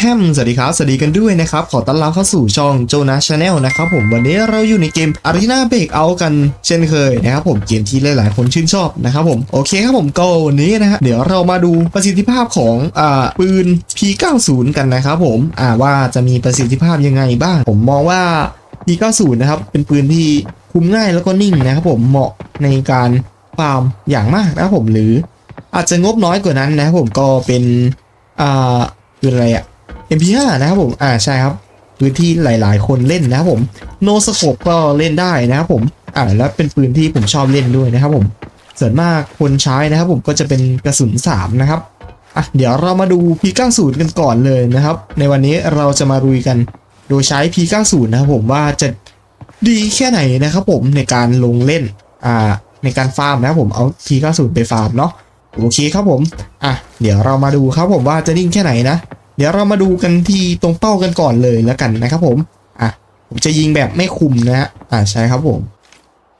แฮมสวัสดีครับ สวัสดีกันด้วยนะครับ ขอต้อนรับเข้าสู่ช่องโจนาชาแนลนะครับผมวันนี้เราอยู่ในเกม Arena Break Out กันเช่นเคยนะครับผมเกมที่หลายๆ คนชื่นชอบนะครับผมโอเคครับผมก็วันนี้นะฮะเดี๋ยวเรามาดูประสิทธิภาพของอ่าปืน P90 กันนะครับผมอ่าว่าจะมีประสิทธิภาพยังไงบ้าง ผมมองว่า P90 นะครับเป็นปืนที่คุ้มง่ายแล้วก็นิ่งนะครับผมเหมาะในการฟาร์มอย่างมากนะครับผมหรือ อาจจะงบน้อยกว่านั้นนะครับผมก็เป็นอ่าคืออะไรอะ MP5 นะครับผม อ่าใช่ครับพื้นที่หลาย ๆ คนเล่นนะครับผมโนสโคปก็เล่นได้นะครับผมอ่าแล้วเป็นปืนที่ผมชอบเล่นด้วยนะครับผมส่วนมากคนใช้นะครับผมก็จะเป็นกระสุน3นะครับอะเดี๋ยวเรามาดู P90 กันก่อนเลยนะครับ ในวันนี้เราจะมารุยกันโดยใช้ P90 นะครับผมว่าจะดีแค่ไหนนะครับผมในการลงเล่นอ่าในการฟาร์มนะครับผมเอา P90 ไปฟาร์มเนาะโอเคครับผมอะเดี๋ยวเรามาดูครับผมว่าจะนิ่งแค่ไหนนะ เดี๋ยวเรามาดูกันที่ตรงเป้ากันก่อนเลยแล้วกันนะครับผม อะ ผมจะยิงแบบไม่คุมนะฮะ อ่าใช่ครับผม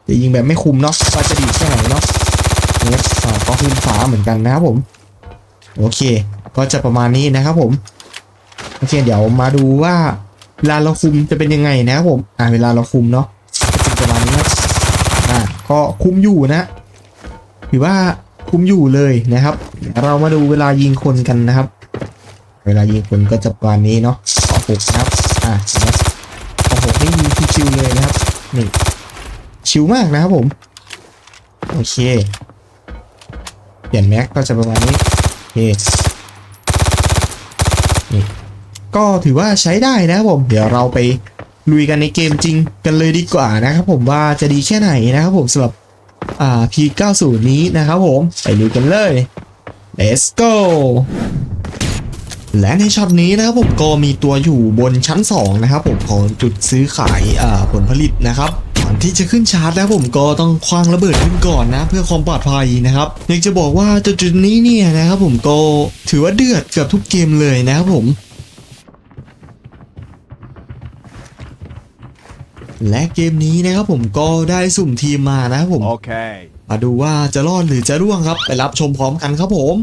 จะยิงแบบไม่คุมเนาะว่าจะดีแค่ไหนเนาะเนี่ยอ่าก็ขึ้นฟ้าเหมือนกันนะครับผม โอเค ก็จะประมาณนี้นะครับผม โอเค เดี๋ยวมาดูว่าเวลาเราคุมจะเป็นยังไงนะครับผม อ่าเวลาเราคุมเนาะจะประมาณนี้ครับอ่าก็คุมอยู่นะถือว่าคุมอยู่เลยนะครับ เรามาดูเวลายิงคนกันนะครับ เวลายิงคนก็จะประมาณนี้เนาะขอหกนะครับ อ่าเห็นไหมขอหกนี่ยิงชิวๆเลยนะครับ นี่ ชิวมากนะครับผม โอเค เปลี่ยนแม็กก็จะประมาณนี้โอเคนี่ ก็ถือว่าใช้ได้นะครับผม เดี๋ยวเราไปลุยกันในเกมจริงกันเลยดีกว่านะครับผมว่าจะดีแค่ไหนนะครับผมสำหรับอ่า P90 นี้นะครับผม ไปดูกันเลย let's go และในช็อตนี้นะครับผมก็มีตัวอยู่บนชั้น 2 นะครับผมของจุดซื้อขายอ่าผลผลิตนะครับก่อนที่จะขึ้นชาร์จแล้วผมก็ต้องคว้างระเบิดขึ้นก่อนนะเพื่อความปลอดภัยนะครับอยากจะบอกว่าจุดจุดๆนี้เนี่ยนะครับผมก็ถือว่าเดือดเกือบทุกเกมเลยนะครับผม และเกมนี้นะครับผมก็ได้สุ่มทีมมานะครับผม Okay. มาดูว่าจะรอดหรือจะร่วงครับ ไปรับชมพร้อมกันครับผม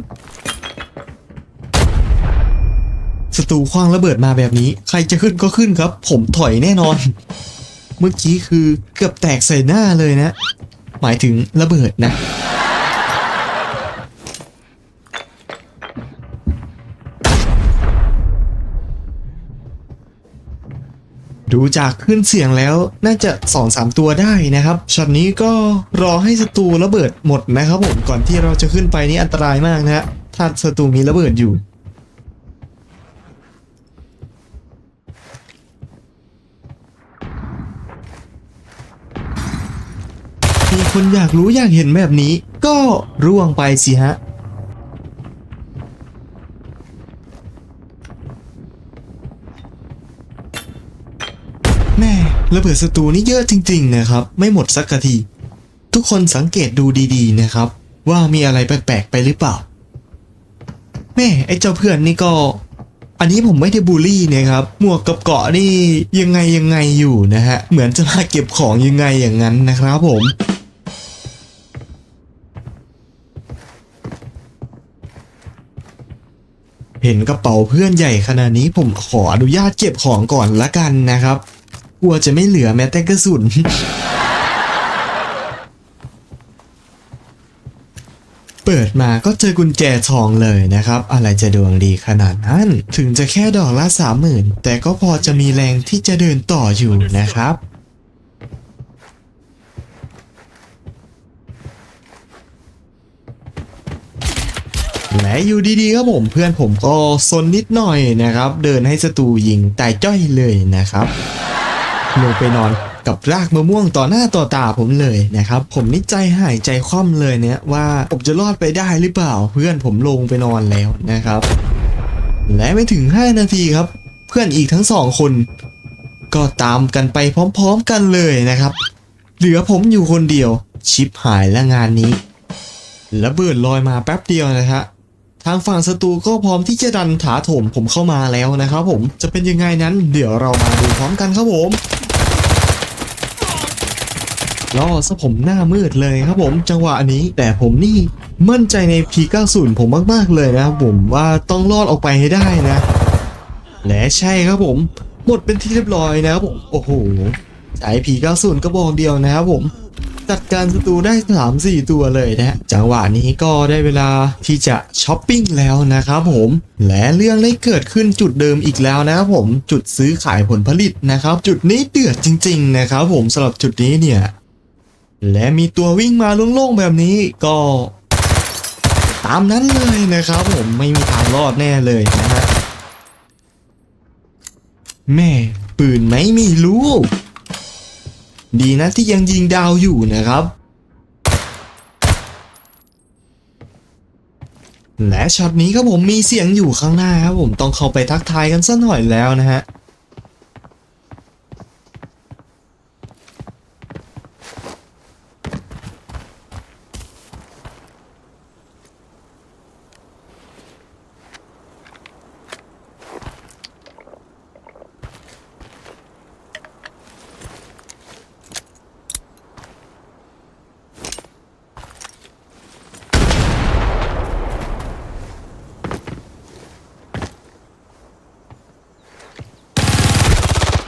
ศัตรูคว้างระเบิดมาแบบนี้ ใครจะขึ้นก็ขึ้นครับ ผมถอยแน่นอน เมื่อกี้คือเกือบแตกใส่หน้าเลยนะ หมายถึงระเบิดนะ ดูจากขึ้นเสียงแล้วน่าจะ2อสามตัวได้นะครับช็อตนี้ก็รอให้ศัตรูระเบิดหมดนะครับผมก่อนที่เราจะขึ้นไปนี่อันตรายมากนะฮะถ้าศัตรูมีระเบิดอยู่ มีคนอยากรู้อยากเห็นแบบนี้ ก็ร่วงไปสิฮะแม่ระเบิดศัตรูนี่เยอะจริง ๆ นะครับ ไม่หมดสักที ทุกคนสังเกตดูดีๆนะครับ ว่ามีอะไรแปลกๆไปหรือเปล่า แม่ไอ้เจ้าเพื่อนนี่ก็ อันนี้ผมไม่ได้บูลลี่นะครับ หมวกกับเกาะนี่ยังไงยังไงอยู่นะฮะ เหมือนจะมาเก็บของยังไงอย่างนั้นนะครับผม เห็นกระเป๋าเพื่อนใหญ่ขนาดนี้ผมขออนุญาตเก็บของก่อนละกันนะครับกลัวจะไม่เหลือแม้แต่กระสุนเปิดมาก็เจอกุญแจทองเลยนะครับ อะไรจะดวงดีขนาดนั้น ถึงจะแค่ดอกละสามหมื่นแต่ก็พอจะมีแรงที่จะเดินต่ออยู่นะครับ และอยู่ดีๆครับผมเพื่อนผมก็ซนนิดหน่อยนะครับ เดินให้ศัตรูยิงตายจ้อยเลยนะครับลงไปนอนกับรากมะม่วงต่อหน้าต่อตาผมเลยนะครับ ผมนี่ใจหายใจคว่ำเลยเนี่ยว่าผมจะรอดไปได้หรือเปล่า เพื่อนผมลงไปนอนแล้วนะครับ และไม่ถึง 5 นาทีครับ เพื่อนอีกทั้งสองคน ก็ตามกันไปพร้อมๆกันเลยนะครับ เหลือผมอยู่คนเดียวชิปหายและงานนี้ระเบิดลอยมาแป๊บเดียวนะฮะ ทางฝั่งศัตรูก็พร้อมที่จะดันถาโถมผมเข้ามาแล้วนะครับผมจะเป็นยังไงนั้นเดี๋ยวเรามาดูพร้อมกันครับผมล่อซะผมหน้ามืดเลยครับผมจังหวะนี้แต่ผมนี่มั่นใจใน P90 ผมมากๆเลยนะครับผมว่าต้องรอดออกไปให้ได้นะ และใช่ครับผม หมดเป็นที่เรียบร้อยนะครับผม โอ้โหใช้ผี90กระบอกเดียวนะครับผม จัดการศัตรูได้ 3-4 ตัวเลยนะ จังหวะนี้ก็ได้เวลาที่จะช้อปปิ้งแล้วนะครับผม และเรื่องได้เกิดขึ้นจุดเดิมอีกแล้วนะครับผม จุดซื้อขายผลผลิตนะครับ จุดนี้เดือดจริง ๆ นะครับผมสำหรับจุดนี้เนี่ย และมีตัววิ่งมาโล่งๆแบบนี้ก็ ตามนั้นเลยนะครับผมไม่มีทางรอดแน่เลยนะฮะแม่ปืนไม่มีลูก ดีนะที่ยังยิงดาวอยู่นะครับ และช็อตนี้ครับผมมีเสียงอยู่ข้างหน้าครับผมต้องเข้าไปทักทายกันสักหน่อยแล้วนะฮะ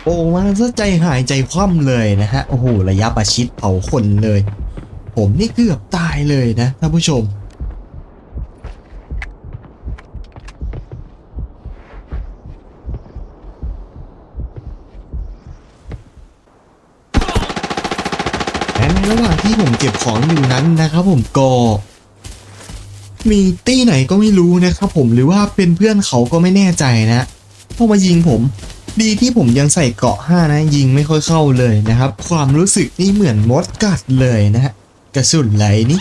โอ้มาซะใจหายใจคว่ำเลยนะฮะ โอ้โห ระยะประชิดเผาคนเลย ผมนี่เกือบตายเลยนะท่านผู้ชมและในระหว่างที่ผมเก็บของอยู่นั้นนะครับผมก็มีตี้ไหนก็ไม่รู้นะครับผมหรือว่าเป็นเพื่อนเขาก็ไม่แน่ใจนะเข้ามายิงผม ดีที่ผมยังใส่เกาะ 5 นะ ยิงไม่ค่อยเข้าเลยนะครับ ความรู้สึกนี่เหมือนมดกัดเลยนะฮะกระสุนไหลนี่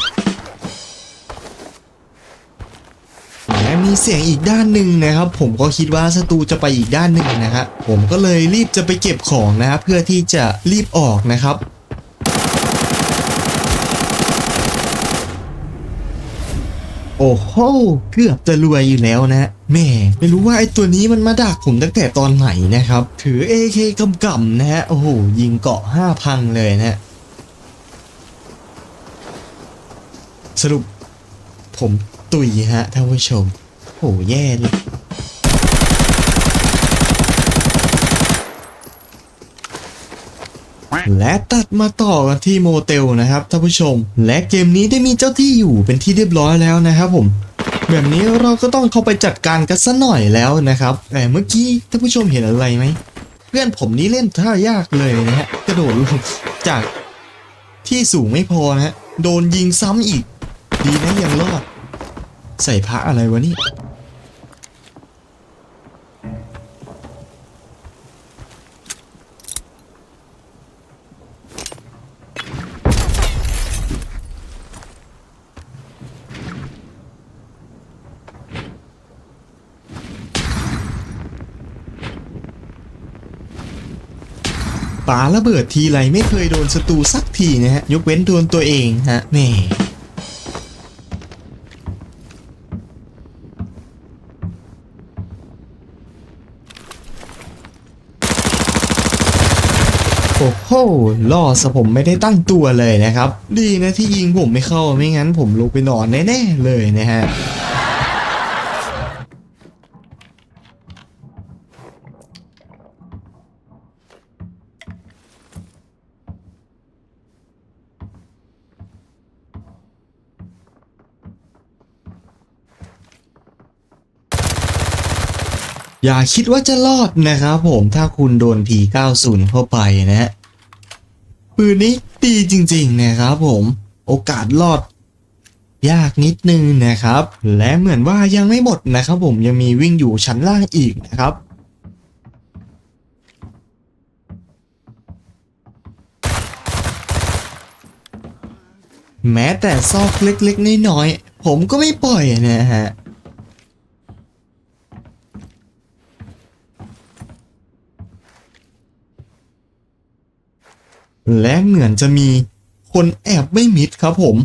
และมีเสียงอีกด้านหนึ่งนะครับ ผมก็คิดว่าศัตรูจะไปอีกด้านหนึ่งนะฮะผมก็เลยรีบจะไปเก็บของนะครับเพื่อที่จะรีบออกนะครับ โอ้โห เกือบจะรวยอยู่แล้วนะแม่ไม่รู้ว่าไอ้ตัวนี้มันมาดักผมตั้งแต่ตอนไหนนะครับ ถือ AK กำกำนะฮะ โอ้โห ยิงเกาะห้าพังเลยนะฮะสรุปผมตุยฮะท่านผู้ชม โหแย่เลย และตัดมาต่อกันที่โมเตลนะครับท่านผู้ชม และเกมนี้ได้มีเจ้าที่อยู่เป็นที่เรียบร้อยแล้วนะครับผมแบบนี้เราก็ต้องเข้าไปจัดการกันซะหน่อยแล้วนะครับแต่เมื่อกี้ท่านผู้ชมเห็นอะไรไหมเพื่อนผมนี่เล่นท่ายากเลยนะฮะกระโดดลงจากที่สูงไม่พอนะฮะโดนยิงซ้ำอีก ดีนะยังรอด ใส่พระอะไรวะนี่าระเบิดทีไรไม่เคยโดนศัตรูสักทีนะฮะ ยกเว้นโดนตัวเองฮะแหม่โอ้โหล่อสะผมไม่ได้ตั้งตัวเลยนะครับ ดีนะที่ยิงผมไม่เข้าไม่งั้นผมลงไปนอนแน่ๆเลยนะฮะ อย่าคิดว่าจะรอดนะครับผมถ้าคุณโดน P90 เข้าไปนะฮะปืนนี้ดีจริง ๆ นะครับผมโอกาสรอด ยากนิดนึงนะครับ และเหมือนว่ายังไม่หมดนะครับผมยังมีวิ่งอยู่ชั้นล่างอีกนะครับแม้แต่ซอกเล็กๆน้อยๆผมก็ไม่ปล่อยนะฮะ และเหมือนจะมีคนแอบไม่มิดครับผม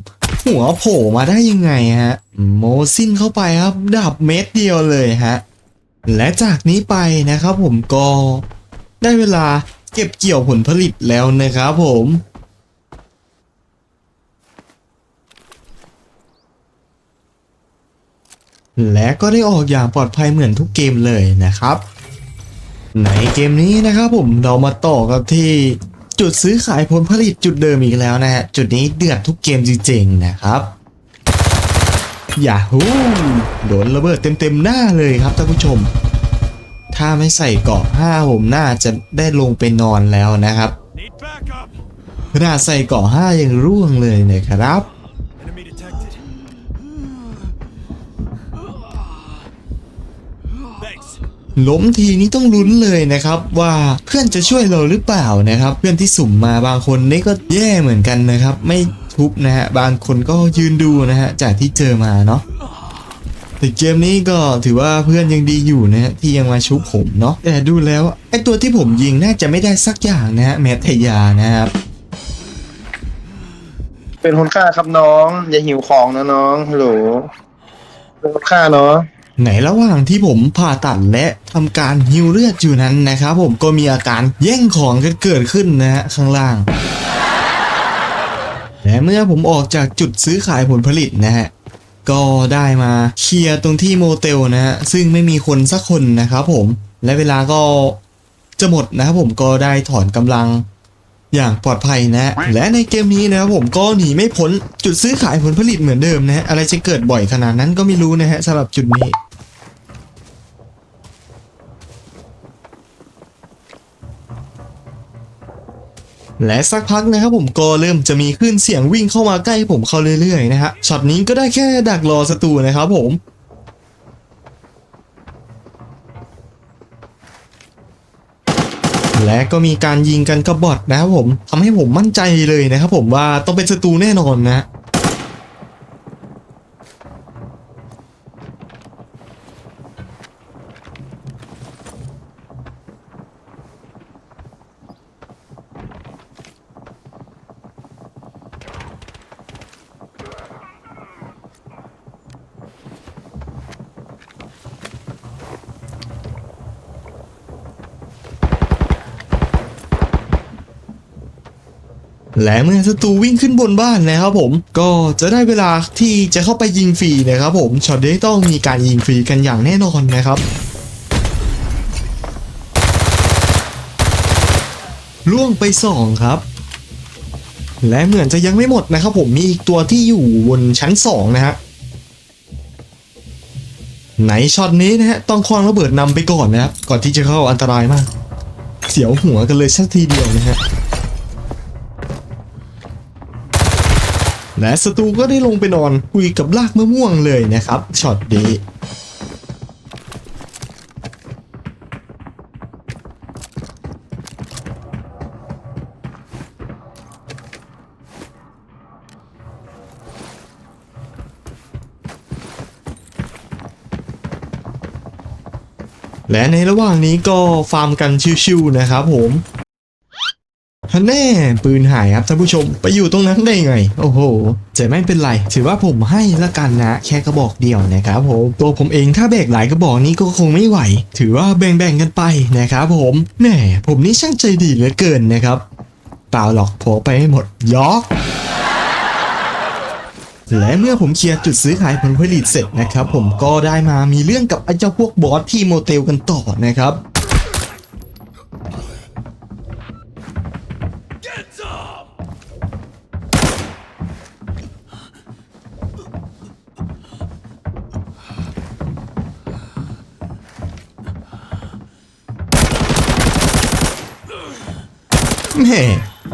หัวโผล่มาได้ยังไงฮะ โมซินเข้าไปครับ ดับเม็ดเดียวเลยฮะ และจากนี้ไปนะครับผมก็ได้เวลาเก็บเกี่ยวผลผลิตแล้วนะครับผมและก็ได้ออกอย่างปลอดภัยเหมือนทุกเกมเลยนะครับ ในเกมนี้นะครับผมเรามาต่อกับที่ จุดซื้อขายผลผลิตจุดเดิมอีกแล้วนะฮะ จุดนี้เดือดทุกเกมจริงๆนะครับยาฮูโดนระเบิดเต็มๆหน้าเลยครับท่านผู้ชม ถ้าไม่ใส่เกราะห้าผมน่าจะได้ลงไปนอนแล้วนะครับ Need backup. ขนาดใส่เกราะห้ายังร่วงเลยนะครับ ล้มทีนี้ต้องลุ้นเลยนะครับว่าเพื่อนจะช่วยเราหรือเปล่านะครับ เพื่อนที่สุ่มมาบางคนนี่ก็แย่เหมือนกันนะครับ ไม่ทุบนะฮะบางคนก็ยืนดูนะฮะจากที่เจอมาเนาะแต่เกมนี้ก็ถือว่าเพื่อนยังดีอยู่นะฮะที่ยังมาชุบผมเนาะแต่ดูแล้วไอตัวที่ผมยิงน่าจะไม่ได้สักอย่างนะฮะแม้แต่ยานะครับเป็นคนฆ่าครับน้อง อย่าหิวของนะน้องฮัลโหลเป็นคนฆ่าเนาะ ในระหว่างที่ผมผ่าตัดและทำการฮิวเลือดอยู่นั้นนะครับผมก็มีอาการแย่งของกันเกิดขึ้นนะฮะข้างล่าง และเมื่อผมออกจากจุดซื้อขายผลผลิตนะฮะก็ได้มาเคลียร์ตรงที่โมเตลนะฮะซึ่งไม่มีคนสักคนนะครับผมและเวลาก็จะหมดนะครับผมก็ได้ถอนกำลังอย่างปลอดภัยนะฮะและในเกมนี้นะครับผมก็หนีไม่พ้นจุดซื้อขายผลผลิตเหมือนเดิมนะฮะอะไรจะเกิดบ่อยขนาดนั้นก็ไม่รู้นะฮะสำหรับจุดนี้ และสักพักนะครับผมก็เริ่มจะมีขึ้นเสียงวิ่งเข้ามาใกล้ผมเข้าเรื่อยๆนะฮะช็อตนี้ก็ได้แค่ดักรอศัตรูนะครับผมและก็มีการยิงกันกับบอทนะครับผมทำให้ผมมั่นใจเลยนะครับผมว่าต้องเป็นศัตรูแน่นอนนะ และเมื่อศัตรูวิ่งขึ้นบนบ้านนะครับผมก็จะได้เวลาที่จะเข้าไปยิงฟรีนะครับผมช็อตนี้ต้องมีการยิงฟรีกันอย่างแน่นอนนะครับล่วงไปสองครับ และเหมือนจะยังไม่หมดนะครับผมมีอีกตัวที่อยู่บนชั้นสองนะฮะไหนช็อตนี้นะฮะต้องคว้างระเบิดนำไปก่อนนะครับก่อนที่จะเข้าอันตรายมาก เสียวหัวกันเลยสักทีเดียวนะฮะ และศัตรูก็ได้ลงไปนอนคุยกับลากมะม่วงเลยนะครับช็อตนี้และในระหว่างนี้ก็ฟาร์มกันชิวๆนะครับผม ฮันแน่ปืนหายครับท่านผู้ชมไปอยู่ตรงนั้นได้ไง โอ้โหจะไม่เป็นไร ถือว่าผมให้ละกันนะแค่กระบอกเดียวนะครับผมตัวผมเองถ้าแบกหลายกระบอกนี้ก็คงไม่ไหว ถือว่าแบ่งๆกันไปนะครับผมแหมผมนี่ช่างใจดีเหลือเกินนะครับเปล่าหรอกโผไปให้หมดยอกและเมื่อผมเคลียร์จุดซื้อขายผลผลิตเสร็จนะครับ ผมก็ได้มามีเรื่องกับไอ้เจ้าพวกบอสที่โมเตลกันต่อนะครับ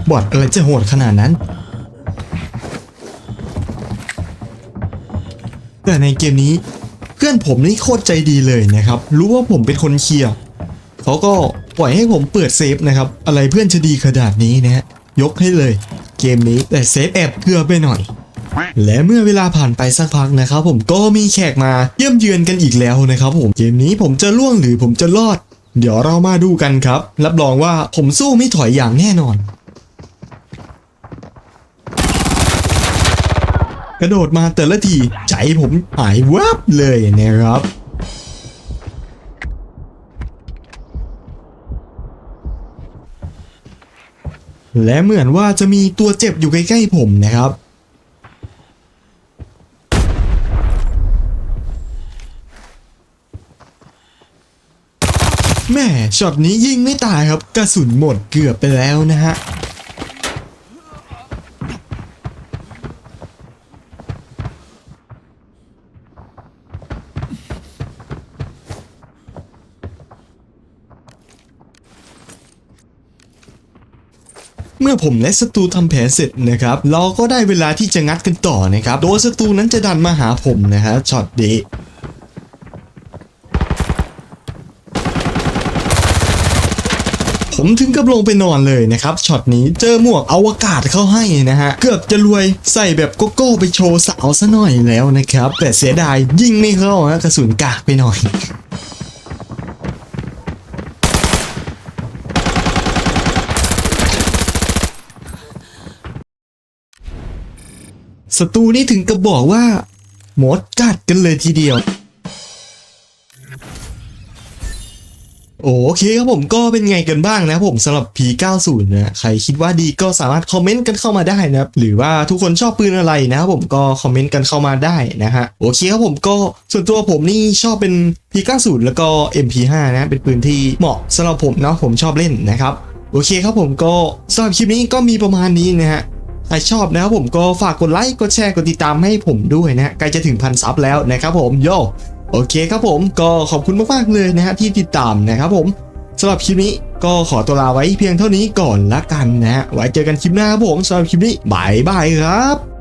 บอดอะไรจะโหดขนาดนั้น แต่ในเกมนี้เพื่อนผมนี่โคตรใจดีเลยนะครับ รู้ว่าผมเป็นคนเคลียร์เขาก็ปล่อยให้ผมเปิดเซฟนะครับ อะไรเพื่อนจะดีขนาดนี้นะฮะยกให้เลย เกมนี้แต่เซฟแอบเกลือไปหน่อย และเมื่อเวลาผ่านไปสักพักนะครับ ผมก็มีแขกมาเยี่ยมเยือนกันอีกแล้วนะครับ ผมเกมนี้ผมจะล่วงหรือผมจะรอด เดี๋ยวเรามาดูกันครับ รับรองว่าผมสู้ไม่ถอยอย่างแน่นอน กระโดดมาแต่ละทีใจผมหายวับเลยนะครับและเหมือนว่าจะมีตัวเจ็บอยู่ใกล้ๆผมนะครับ แม่ช็อตนี้ยิงไม่ตายครับกระสุนหมดเกือบไปแล้วนะฮะ เมื่อผมและศัตรูทำแผลเสร็จนะครับเราก็ได้เวลาที่จะงัดกันต่อนะครับโดยศัตรูนั้นจะดันมาหาผมนะฮะช็อตนี้ผมถึงกับลงไปนอนเลยนะครับช็อตนี้เจอหมวกอวกาศเข้าให้นะฮะ เกือบจะรวยใส่แบบโกโก้ไปโชว์สาวซะหน่อยแล้วนะครับ แต่เสียดายยิงไม่เข้าฮะกระสุนกากไปหน่อย ศัตรูนี่ถึงกับบอกว่า หมดกัดกันเลยทีเดียว โอเคครับผมก็เป็นไงกันบ้างนะผมสำหรับ P90 นะใครคิดว่าดีก็สามารถคอมเมนต์กันเข้ามาได้นะครับ หรือว่าทุกคนชอบปืนอะไรนะผมก็คอมเมนต์กันเข้ามาได้นะฮะโอเคครับผมก็ส่วนตัวผมนี่ชอบเป็น P90 แล้วก็ MP5 นะเป็นปืนที่เหมาะสำหรับผมเนาะผมชอบเล่นนะครับโอเคครับผมก็สำหรับคลิปนี้ก็มีประมาณนี้นะฮะ ใครชอบนะครับผมก็ฝากกดไลค์กดแชร์กดติดตามให้ผมด้วยนะฮะใกล้จะถึงพันซับแล้วนะครับผมโยโอเคครับผมก็ขอบคุณมากๆเลยนะฮะที่ติดตามนะครับผมสำหรับคลิปนี้ก็ขอตัวลาไว้เพียงเท่านี้ก่อนละกันนะไว้เจอกันคลิปหน้าครับผมสำหรับคลิปนี้บายบายครับ